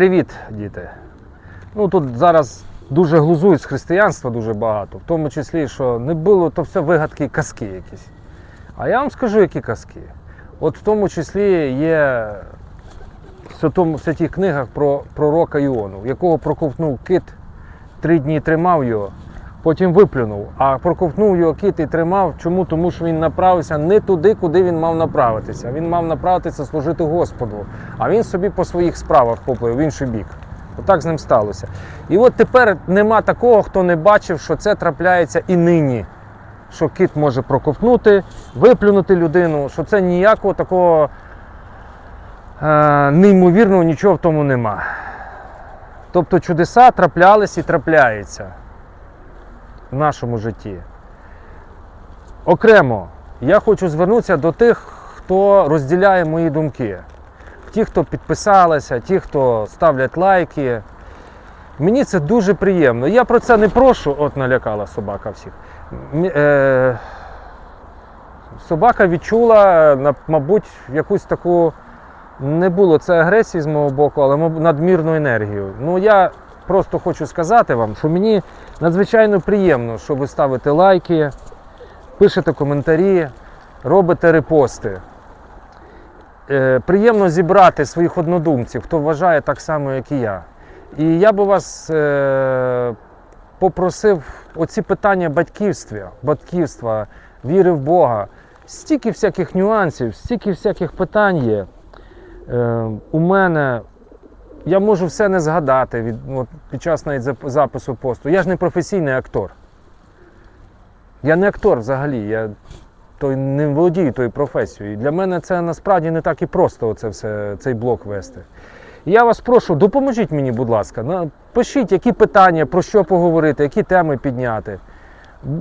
Привіт, діти. Ну тут зараз дуже глузують з християнства дуже багато, в тому числі, що не було, то все вигадки казки якісь. А я вам скажу, які казки. От в тому числі є в святих книгах про пророка Іону, якого проковтнув кит, три дні тримав його, потім виплюнув. А проковтнув його кит і тримав. Чому? Тому що він направився не туди, куди він мав направитися. Він мав направитися служити Господу, а він собі по своїх справах поплив в інший бік. Отак з ним сталося. І от тепер нема такого, хто не бачив, що це трапляється і нині. Що кит може проковтнути, виплюнути людину, що це ніякого такого е, неймовірного нічого в тому нема. Тобто чудеса траплялись і трапляються в нашому житті. Окремо, я хочу звернутися до тих, хто розділяє мої думки. Ті, хто підписалися, ті, хто ставлять лайки. Мені це дуже приємно. Я про це не прошу, от налякала собака всіх. Е, собака відчула, мабуть, якусь таку. Не було це агресії з мого боку, але надмірну енергію. Ну я просто хочу сказати вам, що мені надзвичайно приємно, що ви ставите лайки, пишете коментарі, робите репости. Е, приємно зібрати своїх однодумців, хто вважає так само, як і я. І я би вас е, попросив оці питання батьківства, батьківства, віри в Бога. Стільки всяких нюансів, стільки всяких питань є. Е, у мене я можу все не згадати від, от, під час навіть запису посту. Я ж не професійний актор. Я не актор взагалі. Я той не володію тою професією. І для мене це насправді не так і просто оце все, цей блок вести. І я вас прошу, допоможіть мені, будь ласка. Пишіть, які питання, про що поговорити, які теми підняти.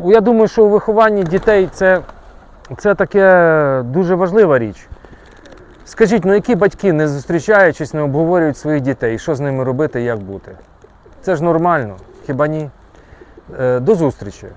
Я думаю, що у вихованні дітей це, це таке дуже важлива річ. Скажіть, ну які батьки, не зустрічаючись, не обговорюють своїх дітей, що з ними робити як бути? Це ж нормально, хіба ні? Е, До зустрічі!